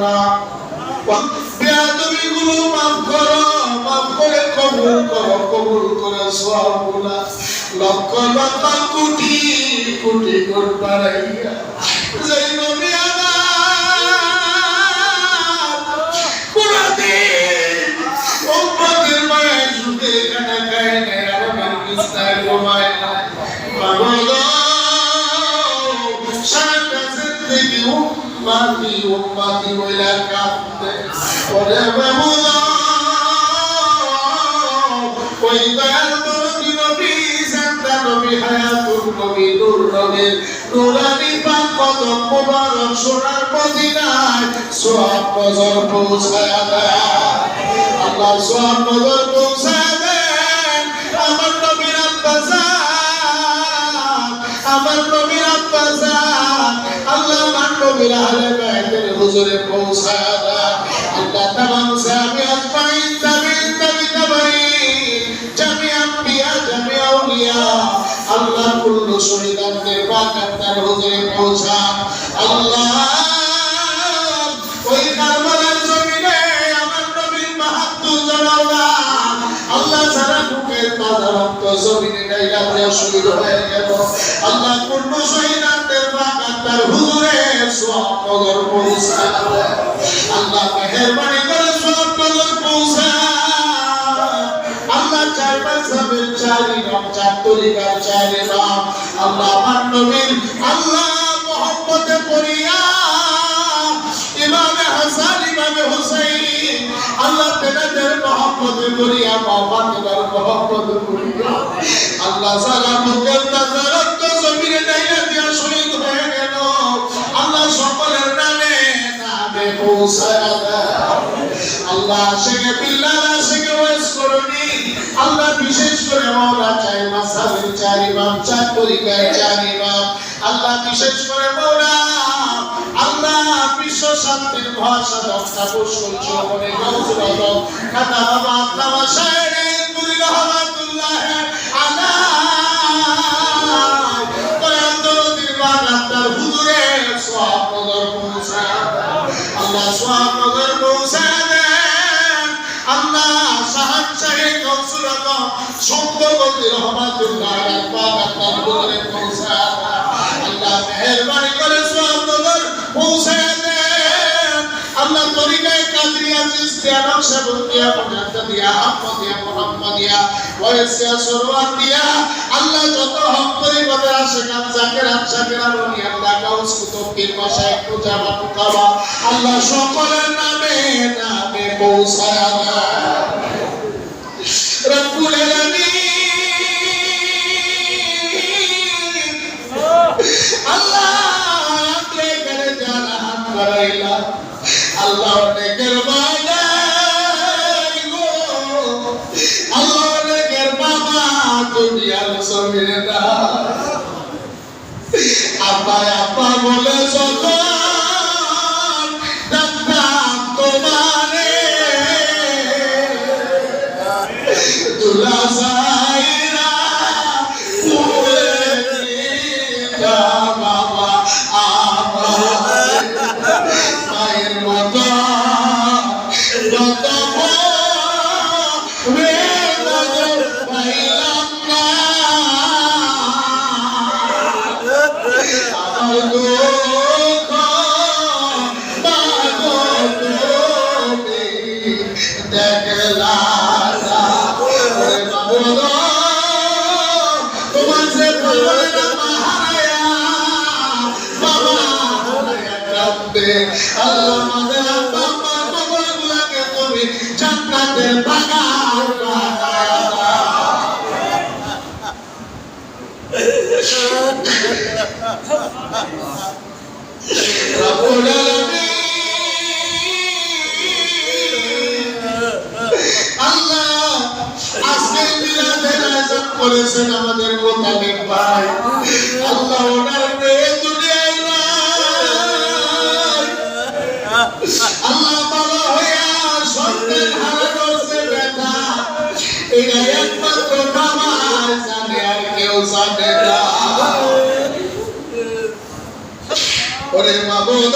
তারা। তুমি গুলো মাফ করো, মাফ করে কবুল করো, কবুল করে সবগুলা লক্ষ লক্ষ কোটি কোটি কোটি বইলা কাঁদতে ওরে বাবুলা ওই দয়াল নবী নবী জানতা নবী হায়াতুর নবী, নূর নবীর নুরানি পাক কদম মুবারক সোনার মদিনায় সোহাব নজর পৌঁছায়া দেয় আল্লাহ সোহাব নজর পৌঁছায়া দেন। আমার নবীর আব্বাসান আল্লাহ আমার নবীর আহলে হুজুরে পৌঁছায়া আল্লাহ তামাম সাহাবী আজমাইন তাবিঈন তাবি তাবাঈন জামি আম্বিয়া, জামি আউলিয়া। আল্লাহ কুল্লু শহীদানদের বাকাত্তার হুজুরে পৌঁছান আল্লাহ, ওই কারবালার জমিনে আমার নবীর মাহাত্ম্য জানাও না আল্লাহ সারা বুকের তাজা রক্ত জমিনে ডাইলা দেওয়া শহীদ হয়ে গেল আল্লাহ পূর্ণ শহীদানদের বাকাত্তার হুজুরে সব নগর পৌঁছান আল্লাহ মেহেরবানি করে সব নগর পৌঁছান আল্লাহ চার মাযহাবের চার ইমাম চার তরিকার চার ইমাম আল্লাহ আমার নবীর আল্লাহ মোহাম্মদে পড়িয়া ইমামে হাসান, ইমামে হুসাইন, আল্লাহ তেনাদের মোহাম্মদে পড়িয়া মোহাম্মদে পড়িয়া আল্লাহ সারা মুখের পৌঁছায় আল্লাহ করুনি। বিশেষ করে মাওলা চার আল্লাহ বিশেষ করে বিশ্ব শান্তির ভাষা গৌসুল আজম খাতা বাবা আত্মা সম্পগতি রহমাতুল্লাহ বাগাতার হুজুরে পৌঁছা আল্লাহ মেহেরবানি করে সওয়াব নগর পৌঁছা দেন আল্লাহ তরিকায় কাদরিয়া চিস্তিয়া নকশবন্দিয়া আল্লাহ যত হক তরিকতে আসে কাম উনি আল্লাহ সকলের নামে নামে পৌঁছায়া রব্বুল আলামিন করেছেন আমাদের মোতাবেক ভাই। আল্লাহ ওনার মেয়ে ওরে মাবুদ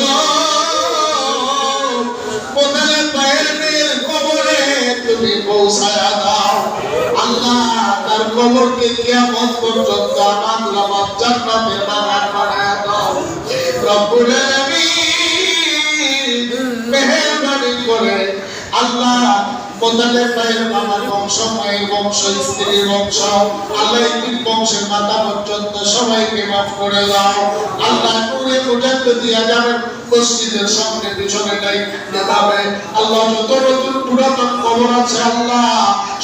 কোথায় পায়ের মেয়ের কবরে তুমি পৌঁছায়া দাও। আল্লাহ তার কবরকে কিয়ামত পর্যন্ত আমার লামাত জান্নাতের বাগান বানায়া দাও। রব্বুল মোতালেব ভাইয়ের মামার বংশ, মায়ের বংশ, স্ত্রীর বংশ। আল্লাহ তিন বংশের মাতা পর্যন্ত সবাইকে মাফ করে দাও। আল্লাহ নূরে পর্যন্ত দিয়া যাবেন মসজিদের সামনে পিছনে নাই আল্লাহ যত নতুন পুরাতন কবর আছে, আল্লাহ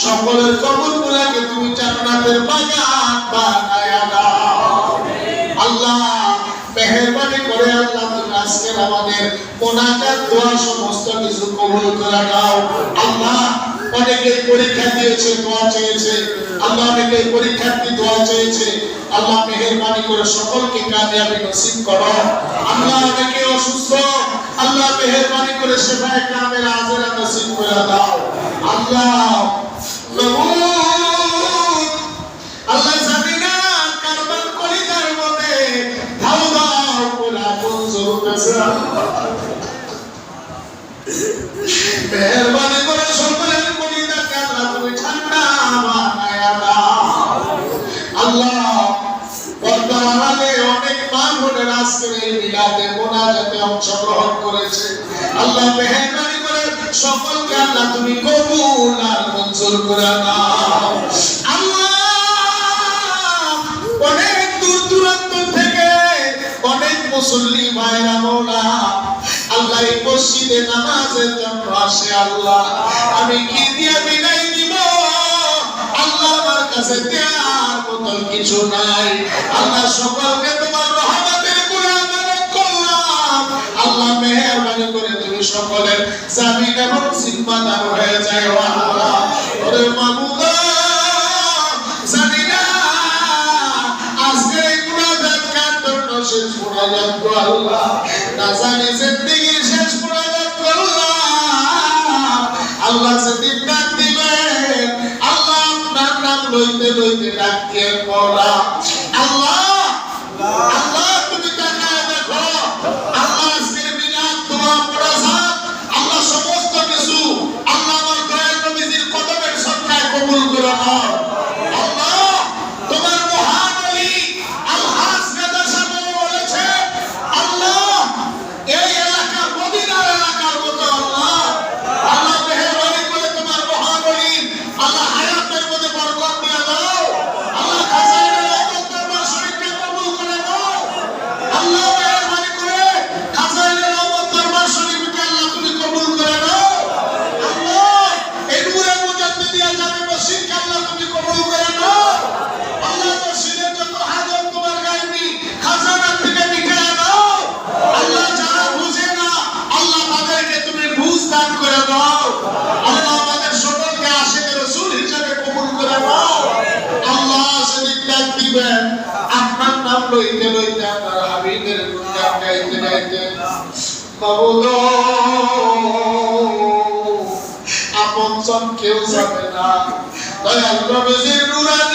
সকলের কবর গুলাকে তুমি জান্নাতের বাগান বানায়া দাও আল্লাহ মেহরবানি করে আল্লাহ তুমি আজকের আমাদের। মোনাজাত দোয়া সমস্ত কিছু কবুল করে নাও। আল্লাহ অনেকে পরীক্ষা দিয়েছে, দোয়া চেয়েছে। আল্লাহ অনেকে পরীক্ষার্থী দোয়া চেয়েছে। আল্লাহ মেহরবানি করে সকলকে কামিয়াবি নসিব করো। আল্লাহ অনেকে অসুস্থ। আল্লাহ মেহরবানি করে সেবায় কামের আজরা নসিব করে দাও। আল্লাহ আল্লাহ তুমি কবুল আর মঞ্জুর করে নাও। আল্লাহ, অনেক দূর দূরান্ত থেকে অনেক মুসল্লি ভাইরা মৌলা, আল্লাহ এই মসজিদে নামাজের জন্য আসে, আল্লাহ। আমি কি দিয়ে বিদায় দিব আল্লাহ আমার কাছে দেওয়ার মতো কিছু নাই। আল্লাহ সকলকে তোমার রহমতের গুণাগান করলাম। আল্লাহ মেহরবানি করে তুমি সকলের জামিন এবং জিম্মাদার হয়ে যায় আল্লাহ। ওরে না আজকের এই মুনাজাত কার জন্য শেষ মুনাজাত গো আল্লাহ? না জানি জিন্দেগির শেষ মুনাজাত করলাম আল্লাহ। সেদিন ডাক দিবেন, আল্লাহ আপনার নাম লইতে লইতে ডাক দিয়ে পড়া। নাম লইতে লইতে আপনার হাবিবের গুণগান গাইতে গাইতে মাবুদ আপনজন কেউ যাবে না। দয়াল নবীজির নুরানি